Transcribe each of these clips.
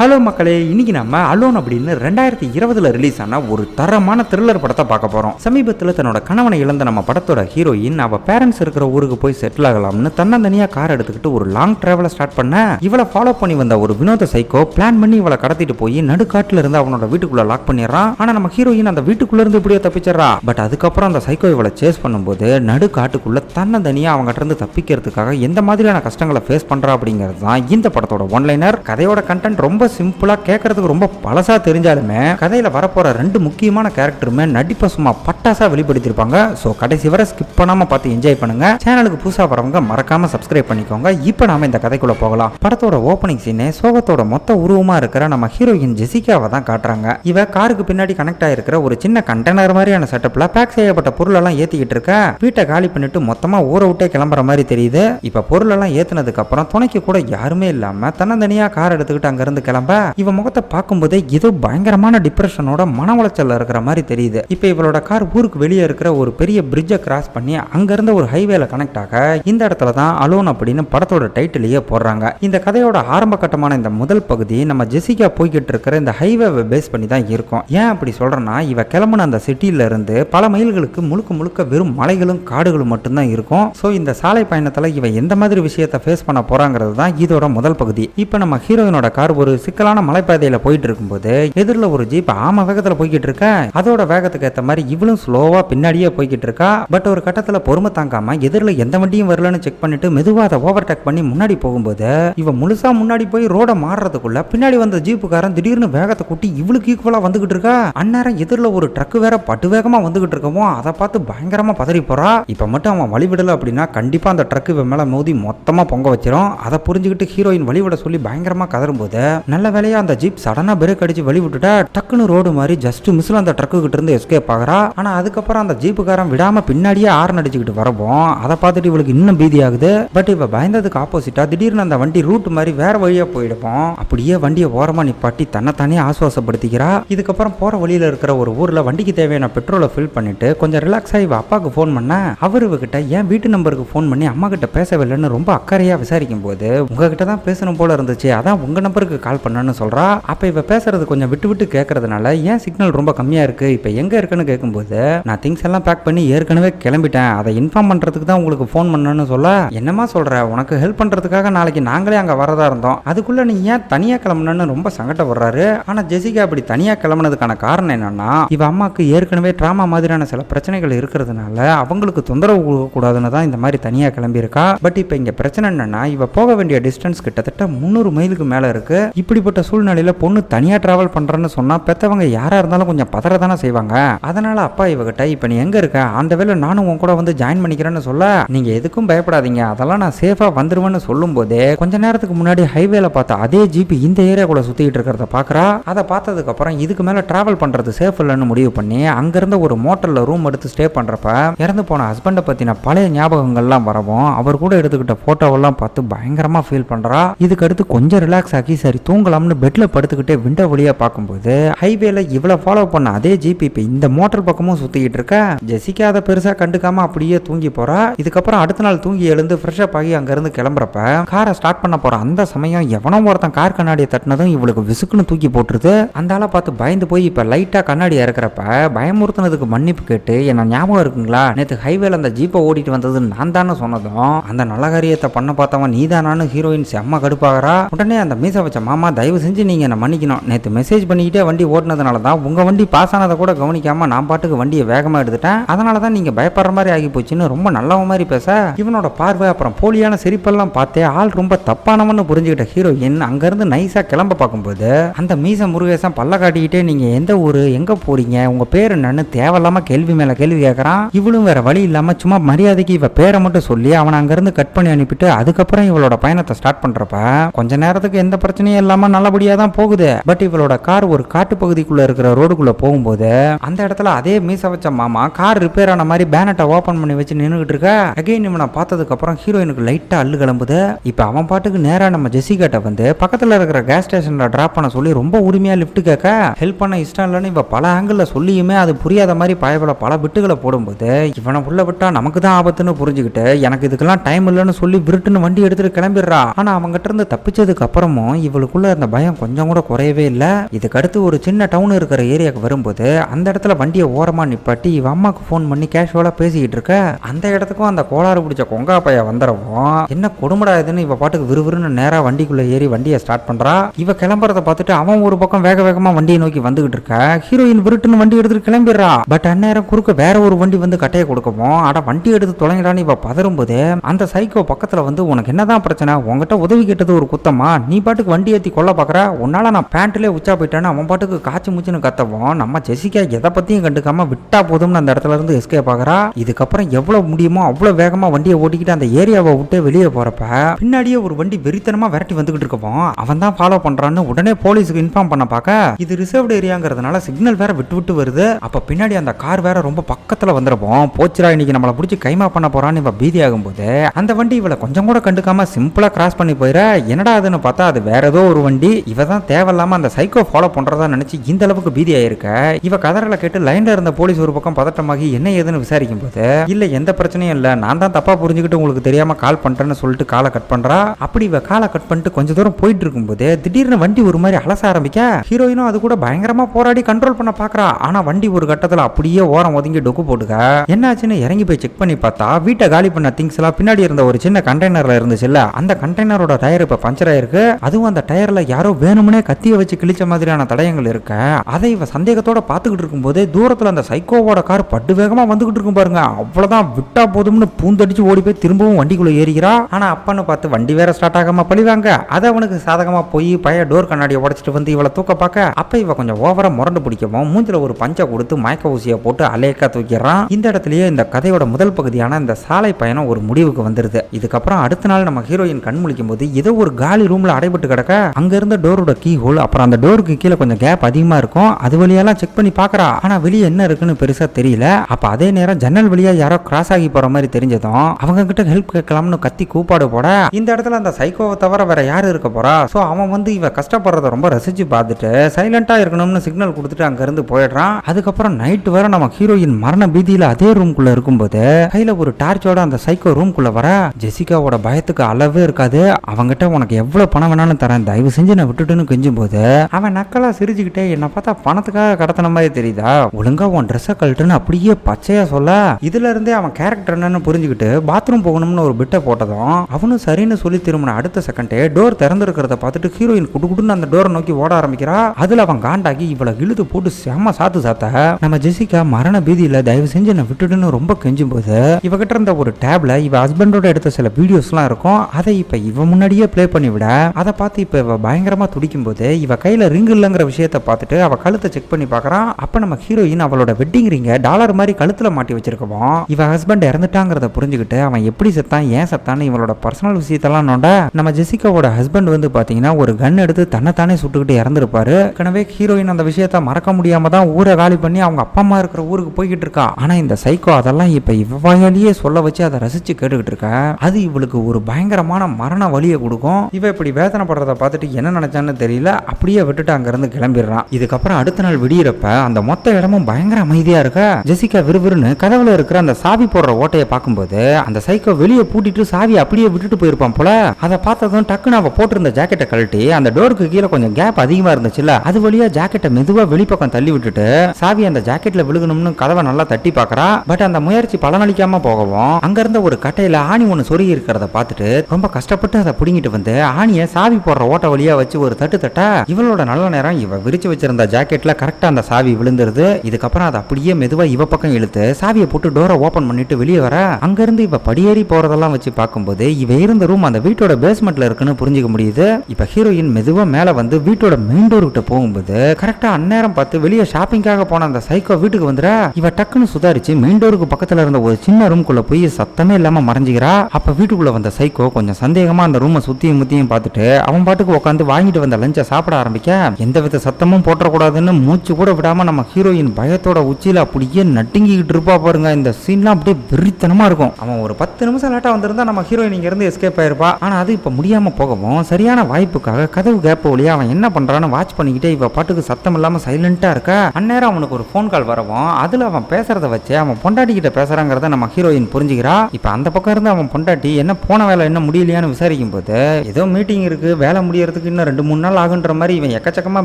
Hello மக்களே இன்னைக்கு நம்ம அலோன் அப்படின்னு ரெண்டாயிரத்தி இருபதுல ரிலீஸ் ஆன ஒரு தரமான த்ரில்லர் படத்தை பார்க்க போறோம். சமீபத்தில் தன்னோட கணவனை இழந்த நம்ம படத்தோட ஹீரோயின் அவ பேரண்ட்ஸ் இருக்கிற ஊருக்கு போய் செட்டில் ஆகலாம்னு தன்னந்தனியா கார் எடுத்துக்கிட்டு ஒரு லாங் டிராவலை ஸ்டார்ட் பண்ண இவளை ஃபாலோ பண்ணி வந்த ஒரு வினோத சைக்கோ பிளான் பண்ணி இவளை கடத்திட்டு போய் நடுக்காட்டுல இருந்து அவனோட வீட்டுக்குள்ள லாக் பண்ணிடுறான். ஆனா நம்ம ஹீரோயின் அந்த வீட்டுக்குள்ள இருந்து இப்படியோ தப்பிச்சிடறா. பட் அதுக்கப்புறம் அந்த சைக்கோ இவளை சேஸ் பண்ணும்போது நடுக்காட்டுக்குள்ள தன்னந்தனியா அவங்ககிட்ட இருந்து தப்பிக்கிறதுக்காக எந்த மாதிரியான கஷ்டங்களை ஃபேஸ் பண்றா அப்படிங்கிறது தான் இந்த படத்தோட ஒன்லைனர் கதையோட கண்டென்ட் ரொம்ப சிம்பிளா கேட்கறதுக்கு ரொம்ப பழசா தெரிஞ்சாலுமே கதையில வரப்போற ரெண்டு முக்கியமான கேரக்டருமே நடிப்பை சும்மா பட்டாசா வெளிப்படுத்தியிருப்பாங்க. ஸோ கடைசி வரை ஸ்கிப் பண்ணாம பார்த்து என்ஜாய் பண்ணுங்க. சேனலுக்கு புதுசா வரவங்க மறக்காம சப்ஸ்கிரைப் பண்ணிக்கோங்க. இப்போ நாம இந்த கதைக்குள்ள போகலாம். படத்தோட ஓப்பனிங் சீனே சோகத்தோட மொத்த உருவமா இருக்கிற நம்ம ஹீரோயின் ஜெசிகாவை தான் காட்டுறாங்க. இவ காருக்கு பின்னாடி கனெக்ட் ஆயிருக்கிற ஒரு சின்ன கண்டெய்னர் மாதிரியான செட்டப்ல பேக் செய்யப்பட்ட பொருள் எல்லாம் ஏத்திக்கிட்டு இருக்க. வீட்டை காலி பண்ணிட்டு மொத்தமா ஊரை விட்டே கிளம்புற மாதிரி தெரியுது. இப்ப பொருள் எல்லாம் ஏத்துனதுக்கு அப்புறம் துணைக்கு கூட யாருமே இல்லாம தன்னந்தனியாக கார் எடுத்துக்கிட்டு அங்கேருந்து கிளம்ப கிளம்ப இவ முகத்தை பார்க்கும்போதே ஏதோ பயங்கரமான டிப்ரெஷனோட மன உளைச்சல்ல இருக்கிற மாதிரி தெரியுது. இப்ப இவளோட கார் ஊருக்கு வெளியே இருக்கிற ஒரு பெரிய பிரிட்ஜை கிராஸ் பண்ணி அங்க இருந்த ஒரு ஹைவேல கனெக்ட் ஆக இந்த இடத்துல தான் அலோன் அப்படின்னு படத்தோட டைட்டிலேயே போடுறாங்க. இந்த கதையோட ஆரம்ப கட்டமான இந்த முதல் பகுதி நம்ம ஜெசிகா போய்கிட்டு இருக்கிற இந்த ஹைவேவை பேஸ் பண்ணி தான் இருக்கும். ஏன் அப்படி சொல்றேன்னா இவ கிளம்புன அந்த சிட்டில இருந்து பல மைல்களுக்கு முழுக்க முழுக்க வெறும் மலைகளும் காடுகளும் மட்டும்தான் இருக்கும். ஸோ இந்த சாலை பயணத்துல இவ எந்த மாதிரி விஷயத்தை ஃபேஸ் பண்ண போறாங்கிறது தான் இதோட முதல் பகுதி. இப்போ நம்ம ஹீரோயினோட கார் ஒரு சிக்கலான மலைப்பாதையில போயிட்டு இருக்கும்போது எதிரில் ஒரு ஜீப் ஆம வேகத்துல போய்கிட்டு இருக்கா அதோட வேகத்துக்கு ஏற்ற மாதிரி இவளும் ஸ்லோவா பின்னாடியே போய்கிட்டு இருக்கா பட் ஒரு கட்டத்துல பொறுமை தாங்காம எதிரில் எந்த வண்டியும் வரலன்னு செக் பண்ணிட்டு மெதுவா அதை ஓவர்டேக் பண்ணி முன்னாடி போகும்போது இவ முழுசா முன்னாடி போய் ரோட மாறுறதுக்குள்ள பின்னாடி வந்த ஜீப்புக்காரன் திடீர்னு வேகத்தை கூட்டி இவளுக்கு ஈக்குவலா வந்துகிட்டு இருக்கா? அந்நேரம் எதிரில் ஒரு ட்ரக் வேற பட்டு வேகமா வந்துகிட்டு இருக்கவும் அதை பார்த்து பயங்கரமா பதறி போறா. இப்ப மட்டும் அவன் வழிவிடல அப்படின்னா கண்டிப்பா அந்த ட்ரக் இவன் மேல மோதி மொத்தமா பொங்க வச்சிரும். அதை புரிஞ்சுக்கிட்டு ஹீரோயின் வழிவிட சொல்லி பயங்கரமா கதறும்போது நல்ல வேலையா அந்த ஜீப் சடனா பிரேக் அடிச்சு வழி விட்டுட்டா டக்குன்னு ரோடு மாதிரி ஜஸ்ட் மிஸ்ல அந்த ட்ரக்கு கிட்ட இருந்து எஸ்கேப் ஆகிறா. ஆனா அதுக்கப்புறம் அந்த ஜீப்புக்காரன் விடாம பின்னாடியே ஆர்ன் அடிச்சுக்கிட்டு வரப்போம் அதை பார்த்துட்டு இவளுக்கு இன்னும் பீதி ஆகுது. பட் இவ பயந்ததுக்கு ஆப்போசிட்டா திடீர்னு அந்த வண்டி ரூட் மாதிரி வேற வழியா போயிடுவோம் அப்படியே வண்டியை ஓரமா நிப்பாட்டி தன்னைத்தானே ஆசுவாசப்படுத்திக்கிறா. இதுக்கப்புறம் போற வழியில இருக்கிற ஒரு ஊர்ல வண்டிக்கு தேவையான பெட்ரோலை ஃபில் பண்ணிட்டு கொஞ்சம் ரிலாக்ஸ் ஆகி அப்பாவுக்கு ஃபோன் பண்ண அவர் இவகிட்ட ஏன் வீட்டு நம்பருக்கு ஃபோன் பண்ணி அம்மா கிட்ட பேசவில்லைன்னு ரொம்ப அக்கறையா விசாரிக்கும் போது உங்ககிட்ட தான் பேசணும் போல இருந்துச்சு அதான் உங்க நம்பருக்கு கால் பண்ணேன்னு சொல்கிறா அப்போ இவ பேசுறது கொஞ்சம் விட்டு விட்டு கேட்கறதுனால ஏன் சிக்னல் ரொம்ப கம்மியாக இருக்குது இப்போ எங்கே இருக்குன்னு கேட்கும்போது நான் திங்ஸ் எல்லாம் பேக் பண்ணி ஏற்கனவே கிளம்பிட்டேன். அதை இன்ஃபார்ம் பண்ணுறதுக்கு தான் உங்களுக்கு ஃபோன் பண்ணேன்னு சொல்ல என்னமா சொல்கிற உனக்கு ஹெல்ப் பண்ணுறதுக்காக நாளைக்கு நாங்களே அங்கே வரதா இருந்தோம். அதுக்குள்ளே நீ ஏன் தனியாக கிளம்புனன்னு ரொம்ப சங்கடப்படுறாரு. ஆனால் ஜெசிகா அப்படி தனியாக கிளம்புனதுக்கான காரணம் என்னன்னா இவ அம்மாவுக்கு ஏற்கனவே ட்ராமா மாதிரியான சில பிரச்சனைகள் இருக்கிறதுனால அவங்களுக்கு தொந்தரவு கொடுக்கக்கூடாதுன்னு தான் இந்த மாதிரி தனியாக கிளம்பியிருக்கா. பட் இப்போ இங்கே பிரச்சனை என்னன்னா இவ போக வேண்டிய டிஸ்டன்ஸ் கிட்டத்தட்ட முந்நூறு மைலுக்கு மேலே இருக்கு. இப்படிப்பட்ட சூழ்நிலையில பொண்ணு தனியா டிராவல் பண்றேன்னு சொன்னா பெத்தவங்க யாரா இருந்தாலும் கொஞ்சம் பதற தானே செய்வாங்க. அதனால அப்பா இவகிட்ட இப்ப நீ எங்க இருக்க? அந்த வேலை நானும் உன் கூட வந்து ஜாயின் பண்ணிக்கிறேன்னு சொல்ல நீங்க எதுக்கும் பயப்படாதீங்க. அதெல்லாம் நான் சேஃபா வந்துருவேன்னு சொல்லும் போதே கொஞ்ச நேரத்துக்கு முன்னாடி ஹைவேல பார்த்த அதே ஜீப் இந்த ஏரியாக்குள்ள சுத்திட்டு இருக்கிறத பாக்குறா அதை பார்த்ததுக்கு அப்புறம் இதுக்கு மேல டிராவல் பண்றது சேஃப் இல்லைன்னு முடிவு பண்ணி அங்கேருந்து ஒரு மோட்டல்ல ரூம் எடுத்து ஸ்டே பண்றப்ப இறந்து போன ஹஸ்பண்டை பத்தின பழைய ஞாபகங்கள்லாம் வரவும் அவர் கூட எடுத்துக்கிட்ட போட்டோவெல்லாம் பார்த்து பயங்கரமா ஃபீல் பண்றா. இதுக்கு அடுத்து கொஞ்சம் ரிலாக்ஸ் ஆகி சரி தூங்கலாம்னு பெட்ல படுத்துக்கிட்டே விண்டோ வழியா பார்க்கும்போது ஹைவேல இவ்வளோ ஃபாலோ பண்ண அதே ஜீப் இப்ப இந்த மோட்டர் பக்கமும் சுத்திக்கிட்டு இருக்க. ஜெசிகா அதை பெருசா கண்டுக்காம அப்படியே தூங்கி போறா. இதுக்கப்புறம் அடுத்த நாள் தூங்கி எழுந்து ஃப்ரெஷ்ஷப் ஆகி அங்க இருந்து கிளம்புறப்ப காரை ஸ்டார்ட் பண்ண போற அந்த சமயம் எவனோ ஒருத்தன் கார் கண்ணாடியை தட்டினதும் இவளுக்கு விசுக்குன்னு தூக்கி போட்டுருது. அந்த ஆளை பார்த்து பயந்து போய் இப்ப லைட்டா கண்ணாடி இறக்குறப்ப பயமுறுத்தினதுக்கு மன்னிப்பு கேட்டு என்ன ஞாபகம் இருக்குங்களா? நேத்து ஹைவேல அந்த ஜீப்பை ஓடிட்டு வந்தது நான் தானே சொன்னதும் அந்த நல்ல காரியத்தை பண்ண பார்த்தவன் நீதானான்னு ஹீரோயின் செம்ம கடுப்பாகிறா. உடனே அந்த மீச வச்ச மாமா தயவு செஞ்சு நீங்க என்ன மன்னிக்கணும். நேத்து மெசேஜ் பண்ணிக்கிட்டே வண்டி ஓட்டினதுனால தான் உங்க வண்டி பாஸ் ஆனதை கூட கவனிக்காம நான் பாட்டுக்கு வண்டியை வேகமா எடுத்துட்டேன். அதனால தான் நீங்க பயப்படுற மாதிரி ஆகி போச்சுன்னு ரொம்ப நல்லவ மாதிரி பேச இவனோட பார்வை அப்புறம் போலியான சிரிப்பெல்லாம் பார்த்தே ஆள் ரொம்ப தப்பானவன்னு புரிஞ்சுக்கிட்ட ஹீரோயின் அங்கிருந்து நைஸாக கிளம்ப பார்க்கும்போது அந்த மீச முருகேசன் பல்ல காட்டிக்கிட்டே நீங்க எந்த ஊர்? எங்க போறீங்க? உங்க பேர் என்னன்னு தேவையில்லாமல் கேள்வி மேலே கேள்வி கேட்கறான் இவளும் வேற வழி இல்லாம சும்மா மரியாதைக்கு இவ பேரை மட்டும் சொல்லி அவனை அங்கிருந்து கட் பண்ணி அனுப்பிட்டு அதுக்கப்புறம் இவளோட பயணத்தை ஸ்டார்ட் பண்றப்ப கொஞ்ச நேரத்துக்கு எந்த பிரச்சனையும் இல்லாமல் இல்லாம நல்லபடியா தான் போகுது. பட் இவளோட கார் ஒரு காட்டு பகுதிக்குள்ள இருக்கிற ரோடுக்குள்ள போகும்போது அந்த இடத்துல அதே மீச வச்ச மாமா கார் ரிப்பேர் ஆன மாதிரி பேனட்டை ஓபன் பண்ணி வச்சு நின்றுகிட்டு இருக்க. அகைன் இவனை பார்த்ததுக்கு அப்புறம் ஹீரோயினுக்கு லைட்டா அள்ளு கிளம்புது. இப்ப அவன் பாட்டுக்கு நேரா நம்ம ஜெசிகாட்ட வந்து பக்கத்துல இருக்கிற கேஸ் ஸ்டேஷன்ல டிராப் பண்ண சொல்லி ரொம்ப உரிமையா லிஃப்ட் கேட்க ஹெல்ப் பண்ண இஷ்டம் இல்லைன்னு இவ பல ஆங்கிள் சொல்லியுமே அது புரியாத மாதிரி பயபல பல விட்டுகளை போடும்போது இவனை உள்ள விட்டா நமக்கு தான் ஆபத்துன்னு புரிஞ்சுக்கிட்டு எனக்கு இதுக்கெல்லாம் டைம் இல்லைன்னு சொல்லி விருட்டுன்னு வண்டி எடுத்துட்டு கிளம்பிடுறா. ஆனா அவங்ககிட்ட இருந்து தப்பிச்சதுக்கு அப்புறமும் இவளுக்குள்ள ஹீரோயினுக்குள்ள அந்த பயம் கொஞ்சம் கூட குறையவே இல்லை. இதுக்கடுத்து ஒரு சின்ன டவுன் இருக்கிற ஏரியாவுக்கு வரும்போது அந்த இடத்துல வண்டியை ஓரமா நிப்பாட்டி இவன் அம்மாக்கு ஃபோன் பண்ணி கேஷுவலா பேசிக்கிட்டு இருக்க. அந்த இடத்துக்கும் அந்த கோளாறு பிடிச்ச கொங்கா பைய வந்துடவும் என்ன கொடுமடா இதுன்னு இவ பாட்டுக்கு விறுவிறுன்னு நேரா வண்டிக்குள்ள ஏறி வண்டியை ஸ்டார்ட் பண்றா. இவ கிளம்புறத பார்த்துட்டு அவன் ஒரு பக்கம் வேக வேகமா வண்டியை நோக்கி வந்துகிட்டு இருக்க. ஹீரோயின் விருட்டுன்னு வண்டி எடுத்துட்டு கிளம்பிடுறா. பட் அந்நேரம் குறுக்க வேற ஒரு வண்டி வந்து கட்டையை கொடுக்கவும் அட வண்டி எடுத்து தொலைங்கடான்னு இவ பதறும்போது அந்த சைக்கோ பக்கத்துல வந்து உனக்கு என்னதான் பிரச்சனை? உங்ககிட்ட உதவி கேட்டது ஒரு குத்தமா? நீ பாட்டுக்கு வண்டி ஏத்தி கொல்ல பார்க்குற? உன்னால் நான் பேண்ட்டிலே உச்சா போயிட்டேன்னு அவன் பாட்டுக்கு காய்ச்சி மூச்சுன்னு கத்தவும் நம்ம ஜெசிகா எதை பற்றியும் கண்டுக்காமல் விட்டா போதும்னு அந்த இடத்துல இருந்து எஸ்கே பார்க்குறா இதுக்கப்புறம் எவ்வளோ முடியுமோ அவ்வளோ வேகமாக வண்டியை ஓட்டிக்கிட்டு அந்த ஏரியாவை விட்டு வெளியே போகிறப்ப பின்னாடியே ஒரு வண்டி வெறித்தனமாக விரட்டி வந்துகிட்டு இருக்கவும் அவன் தான் ஃபாலோ பண்ணுறான்னு உடனே போலீஸுக்கு இன்ஃபார்ம் பண்ண பார்க்க இது ரிசர்வ்டு ஏரியாங்கிறதுனால சிக்னல் வேற விட்டு விட்டு வருது. அப்போ பின்னாடி அந்த கார் வேற ரொம்ப பக்கத்தில் வந்துருப்போம் போச்சுரா இன்னைக்கு நம்மளை பிடிச்சி கைமா பண்ண போறான்னு இவ பீதி ஆகும்போது அந்த வண்டி இவளை கொஞ்சம் கூட கண்டுக்காம சிம்பிளாக கிராஸ் பண்ணி போயிட என்னடா அதுன்னு பார்த்தா அது வேற ஏதோ ஒரு வண்டி இவ தான் தேவையில்லாம அந்த சைக்கோ ஃபாலோ பண்றதா நினைச்சு இந்த அளவுக்கு பீதி ஆயிருக்க? இவ கதறல கேட்டு லைன்ல இருந்த போலீஸ் ஒரு பக்கம் பதட்டமாகி என்ன ஏதுன்னு விசாரிக்கும் போது? இல்ல எந்த பிரச்சனையும் இல்ல. நான் தான் தப்பா புரிஞ்சுக்கிட்டு உங்களுக்கு தெரியாம கால் பண்றேன்னு சொல்லிட்டு காலை கட் பண்றா? அப்படி இவ காலை கட் பண்ணிட்டு கொஞ்ச தூரம் போயிட்டு இருக்கும்போது திடீர்னு வண்டி ஒரு மாதிரி அலச ஆரம்பிக்க ஹீரோயினும் அது கூட பயங்கரமா போராடி கண்ட்ரோல் பண்ண பாக்குறா. ஆனா வண்டி ஒரு கட்டத்துல அப்படியே ஓரம் ஒதுங்கி டொக்கு போட்டுக்க. என்னாச்சுன்னு இறங்கி போய் செக் பண்ணி பார்த்தா வீட்டை காலி பண்ண திங்ஸ் எல்லாம் பின்னாடி இருந்த ஒரு சின்ன கண்டெய்னர்ல இருந்துச்சுல்ல? அந்த கண்டெய்னரோட டயர் இப்ப பஞ்சர் ஆயிருக்கு. அதுவும் அந்த டயர் டயர்ல யாரோ வேணும்னே கத்திய வச்சு கிழிச்ச மாதிரியான தடயங்கள் இருக்க அதை இவன் சந்தேகத்தோட பார்த்துக்கிட்டு இருக்கும்போதே தூரத்தில் அந்த சைக்கோவோட கார் பட்டு வேகமாக வந்துகிட்டு இருக்கும் பாருங்க. அவ்வளோதான் விட்டா போதும்னு பூந்தடிச்சு ஓடி போய் திரும்பவும் வண்டிக்குள்ளே ஏறிக்கிறா. ஆனால் அப்பன்னு பார்த்து வண்டி வேற ஸ்டார்ட் ஆகாமல் பழிவாங்க. அதை அவனுக்கு சாதகமாக போய் பழைய டோர் கண்ணாடியை உடச்சிட்டு வந்து இவளை தூக்க பார்க்க அப்போ இவ கொஞ்சம் ஓவரா முரண்டு பிடிக்கவும் மூஞ்சில் ஒரு பஞ்சை கொடுத்து மயக்க ஊசியை போட்டு அலேக்கா தூக்கிடுறான். இந்த இடத்துலயே இந்த கதையோட முதல் பகுதியான இந்த சாலை பயணம் ஒரு முடிவுக்கு வந்துருது. இதுக்கப்புறம் அடுத்த நாள் நம்ம ஹீரோயின் கண் முழிக்கும் போது ஏதோ ஒரு காலி ரூம்ல அடைபட்டு கிடக்க அங்கே இருந்த டோரோட கீ ஹோல் அப்புறம் அந்த டோருக்கு கீழே கொஞ்சம் கேப் அதிகமாக இருக்கும். அது வழியெல்லாம் செக் பண்ணி பார்க்குறா. ஆனால் வெளியே என்ன இருக்குன்னு பெருசாக தெரியல. அப்போ அதே நேரம் ஜன்னல் வழியாக யாரோ கிராஸ் ஆகி போகிற மாதிரி தெரிஞ்சதும் அவங்க கிட்ட ஹெல்ப் கேட்கலாம்னு கத்தி கூப்பாடு போட இந்த இடத்துல அந்த சைக்கோவை தவிர வேற யார் இருக்க போறா? ஸோ அவன் வந்து இவ கஷ்டப்படுறத ரொம்ப ரசிச்சு பார்த்துட்டு சைலண்டாக இருக்கணும்னு சிக்னல் கொடுத்துட்டு அங்கேருந்து போயிடுறான். அதுக்கப்புறம் நைட்டு வர நம்ம ஹீரோயின் மரண பீதியில் அதே ரூம்குள்ளே இருக்கும்போது கையில் ஒரு டார்ச்சோட அந்த சைக்கோ ரூம்குள்ளே வர ஜெசிகாவோட பயத்துக்கு அளவே இருக்காது. அவங்ககிட்ட உனக்கு எவ்வளோ பணம் வேணாலும் தரேன் தயவு செஞ்சு நான் விட்டுட்டுன்னு கெஞ்சும் போது அவன் நக்கலா சிரிச்சுக்கிட்டே என்ன பார்த்தா பணத்துக்காக கடத்தின மாதிரி தெரியுதா? ஒழுங்கா உன் ட்ரெஸ்ஸை கழட்டுன்னு அப்படியே பச்சையா சொல்ல இதுல இருந்தே அவன் கேரக்டர் என்னன்னு புரிஞ்சுக்கிட்டு பாத்ரூம் போகணும்னு ஒரு பிட்டை போட்டதும் அவனும் சரின்னு சொல்லி திரும்பின அடுத்த செகண்டே டோர் திறந்துருக்கிறத பார்த்துட்டு ஹீரோயின் குடு குடுன்னு அந்த டோரை நோக்கி ஓட ஆரம்பிக்கிறா. அதுல அவன் காண்டாகி இவளை இழுத்து போட்டு செம்ம சாத்து சாத்த. நம்ம ஜெசிகா மரண பீதியில தயவு செஞ்சு என்ன விட்டுட்டுன்னு ரொம்ப கெஞ்சும் போது இவகிட்ட இருந்த ஒரு டேப்ல இவ ஹஸ்பண்டோட எடுத்த சில வீடியோஸ்லாம் இருக்கும். அதை இப்ப இவ முன்னாடியே ப்ளே பண்ணி விட அதை பார்த்து இப்ப இவ பயங்கரமாக துடிக்கும் போது இவ கையில் ரிங் இல்லைங்கிற விஷயத்த பார்த்துட்டு அவள் கழுத்தை செக் பண்ணி பார்க்கறான் அப்போ நம்ம ஹீரோயின் அவளோட வெட்டிங் ரிங்கை டாலர் மாதிரி கழுத்தில் மாட்டி வச்சிருக்கோம். இவ ஹஸ்பண்ட் இறந்துட்டாங்கிறத புரிஞ்சுக்கிட்டு அவன் எப்படி செத்தான் ஏன் செத்தான்னு இவளோட பர்சனல் விஷயத்தெல்லாம் நோண்ட நம்ம ஜெசிகாவோட ஹஸ்பண்ட் வந்து பார்த்தீங்கன்னா ஒரு கன் எடுத்து தன்னைத்தானே சுட்டுக்கிட்டு இறந்துருப்பாரு. ஏற்கனவே ஹீரோயின் அந்த விஷயத்த மறக்க முடியாம தான் ஊரை காலி பண்ணி அவங்க அப்பா அம்மா இருக்கிற ஊருக்கு போய்கிட்டு இருக்கா. ஆனா இந்த சைக்கோ அதெல்லாம் இப்ப இவ்வாயாலேயே சொல்ல வச்சு அதை ரசிச்சு கேட்டுக்கிட்டு இருக்க. அது இவளுக்கு ஒரு பயங்கரமான மரண வலியை கொடுக்கும். இவ இப்படி வேதனைப்படுறத பார்த்துட்டு என்ன நினைச்சான்னு தெரியல அப்படியே விட்டுட்டு அங்கிருந்து கிளம்பிடுறான். இதுக்கப்புறம் அடுத்த நாள் விடியிறப்ப அந்த மொத்த இடமும் பயங்கர அமைதியா இருக்க. ஜெசிகா விறுவிறுன்னு கதவுல இருக்கிற அந்த சாவி போடுற ஓட்டையை பார்க்கும்போது அந்த சைக்கோ வெளியே பூட்டிட்டு சாவி அப்படியே விட்டுட்டு போயிருப்பான் போல. அதை பார்த்ததும் டக்குன்னு அவ போட்டிருந்த ஜாக்கெட்டை கழட்டி அந்த டோருக்கு கீழே கொஞ்சம் கேப் அதிகமா இருந்துச்சுல்ல அது வழியா ஜாக்கெட்டை மெதுவா வெளிப்பக்கம் தள்ளி விட்டுட்டு சாவி அந்த ஜாக்கெட்ல விழுகணும்னு கதவை நல்லா தட்டி பார்க்கறா. பட் அந்த முயற்சி பலனளிக்காம போகவும் அங்கிருந்த ஒரு கட்டையில ஆணி ஒன்று சொருகி இருக்கிறத பார்த்துட்டு ரொம்ப கஷ்டப்பட்டு அதை பிடிங்கிட்டு வந்து ஆணியை சாவி போடுற ஓட்ட வழியா வச்சு ஒரு தட்டு தட்டா இவளோட நல்ல நேரம் இவ விரிச்சு வச்சிருந்த ஜாக்கெட்ல கரெக்டா அந்த சாவி விழுந்துருது. இதுக்கப்புறம் அதை அப்படியே மெதுவா இவ பக்கம் இழுத்து சாவியை போட்டு டோரை ஓபன் பண்ணிட்டு வெளியே வர அங்க இருந்து இவ படியேறி போறதெல்லாம் வச்சு பார்க்கும்போது இவ இருந்த ரூம் அந்த வீட்டோட பேஸ்மெண்ட்ல இருக்குன்னு புரிஞ்சுக்க முடியுது. இப்ப ஹீரோயின் மெதுவா மேல வந்து வீட்டோட மெயின் டோர் கிட்ட போகும்போது கரெக்டா அந்நேரம் பார்த்து வெளியே ஷாப்பிங்காக போன அந்த சைக்கோ வீட்டுக்கு வந்துடா இவ டக்குன்னு சுதாரிச்சு மெயின் டோருக்கு பக்கத்துல இருந்த ஒரு சின்ன ரூம்குள்ள போய் சத்தமே இல்லாம மறைஞ்சிக்கிறா. அப்ப வீட்டுக்குள்ள வந்த சைக்கோ கொஞ்சம் சந்தேகமா அந்த ரூமை சுத்தியும் முத்தியும் பார்த்துட்டு அவன் பாட்டுக்கு உட்காந்து வாங்கிட்டு வந்த லஞ்சை சாப்பிட ஆரம்பிக்க எந்த வித சத்தமும் போட்டக்கூடாதுன்னு மூச்சு கூட விடாம நம்ம ஹீரோயின் பயத்தோட உச்சியில அப்படியே நட்டுங்கிக்கிட்டு இருப்பா பாருங்க. இந்த சீன்லாம் அப்படியே வெறித்தனமா இருக்கும். அவன் ஒரு பத்து நிமிஷம் லேட்டா வந்திருந்தா நம்ம ஹீரோயின் இங்க இருந்து எஸ்கேப் ஆயிருப்பா. ஆனா அது இப்ப முடியாம போகவும் சரியான வாய்ப்புக்காக கதவு கேப் வழியா அவன் என்ன பண்றான்னு வாட்ச் பண்ணிக்கிட்டே இவ பாட்டுக்கு சத்தம் இல்லாம சைலண்டா இருக்க. அந்நேரம் அவனுக்கு ஒரு ஃபோன் கால் வரவும் அதுல அவன் பேசுறத வச்சு அவன் பொண்டாட்டி கிட்ட பேசுறாங்கிறத நம்ம ஹீரோயின் புரிஞ்சுக்கிறா. இப்ப அந்த பக்கம் இருந்து அவன் பொண்டாட்டி என்ன போன வேலை என்ன முடியலையான்னு விசாரிக்கும் போது ஏதோ மீட்டிங் இருக்கு வேலை முடியறது முடியறதுக்கு இன்னும் ரெண்டு மூணு நாள் ஆகுன்ற மாதிரி இவன் எக்கச்சக்கமா